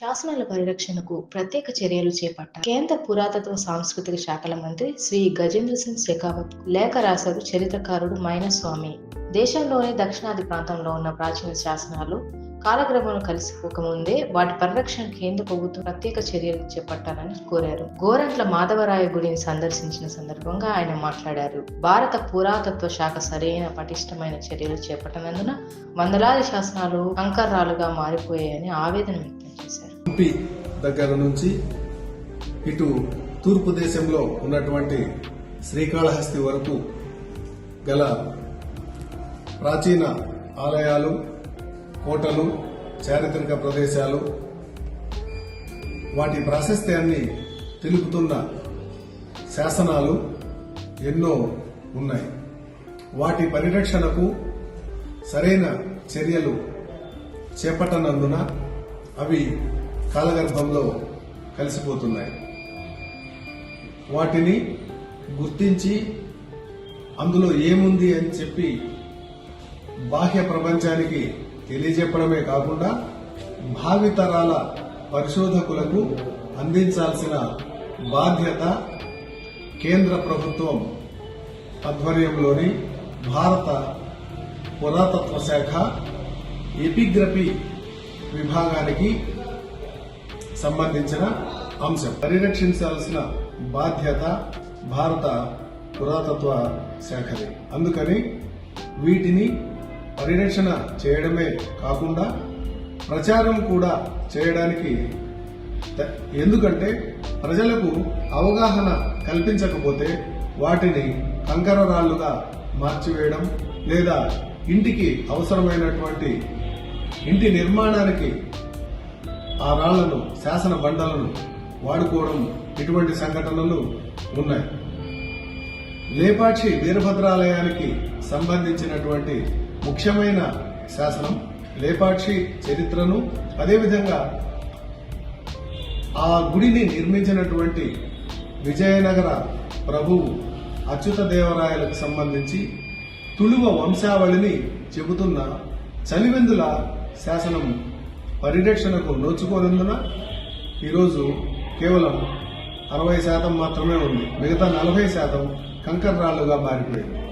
శాసనాల పరిరక్షణకు ప్రత్యేక చర్యలు చేపట్టారు. కేంద్ర పురాతత్వ సాంస్కృతిక శాఖల మంత్రి శ్రీ గజేంద్ర సింగ్ షెకావత్ లేఖ రాశారు చరిత్రకారుడు మైనస్వామి. దేశంలోని దక్షిణాది ప్రాంతంలో ఉన్న ప్రాచీన శాసనాలు కాలక్రమంలో కలిసిపోకముందే వాటి పరిరక్షణ కేంద్ర ప్రభుత్వం ప్రత్యేక చర్యలు చేపట్టాలని కోరారు. గోరంట్ల మాధవరాయ గుడిని సందర్శించిన సందర్భంగా ఆయన మాట్లాడారు. భారత పురాతత్వ శాఖ సరైన పటిష్టమైన చర్యలు చేపట్టనందున వందలాది శాసనాలు కంకర్రాలుగా మారిపోయాయని ఆవేదన వ్యక్తం చేశారు. దగ్గర నుంచి ఇటు తూర్పు దేశంలో ఉన్నటువంటి శ్రీకాళహస్తి వరకు గల ప్రాచీన ఆలయాలు కోటలు చారిత్రక ప్రదేశాలు వాటి ప్రాశస్త్యాన్ని తెలుపుతున్న శాసనాలు ఎన్నో ఉన్నాయి. వాటి పరిరక్షణకు సరైన చర్యలు చేపట్టనందున అవి కాలగర్భంలో కలిసిపోతున్నాయి. వాటిని గుర్తించి అందులో ఏముంది అని చెప్పి బాహ్య ప్రపంచానికి తెలియజెప్పడమే కాకుండా భావితరాల పరిశోధకులకు అందించాల్సిన బాధ్యత కేంద్ర ప్రభుత్వం ఆధ్వర్యంలోని భారత పురాతత్వ శాఖ ఎపిగ్రఫీ విభాగానికి సంబంధించిన అంశం. పరిరక్షించాల్సిన బాధ్యత భారత పురాతత్వ శాఖది. అందుకని వీటిని పరిరక్షణ చేయడమే కాకుండా ప్రచారం కూడా చేయడానికి ఎందుకంటే ప్రజలకు అవగాహన కల్పించకపోతే వాటిని కంకర రాళ్ళుగా మార్చివేయడం లేదా ఇంటికి అవసరమైనటువంటి ఇంటి నిర్మాణానికి ఆ రాళ్ళను శాసన బండలను వాడుకోవడం ఇటువంటి సంఘటనలు ఉన్నాయి. లేపాక్షి వీరభద్రాలయానికి సంబంధించినటువంటి ముఖ్యమైన శాసనం లేపాక్షి చరిత్రను అదేవిధంగా ఆ గుడిని నిర్మించినటువంటి విజయనగర ప్రభువు అచ్యుత దేవరాయలకు సంబంధించి తుళువ వంశావళిని చెబుతున్న చలివెందుల శాసనం పరిరక్షణకు నోచుకోనందున ఈరోజు కేవలం అరవై శాతం మాత్రమే ఉంది. మిగతా నలభై శాతం కంకర్రాళ్ళుగా మారిపోయింది.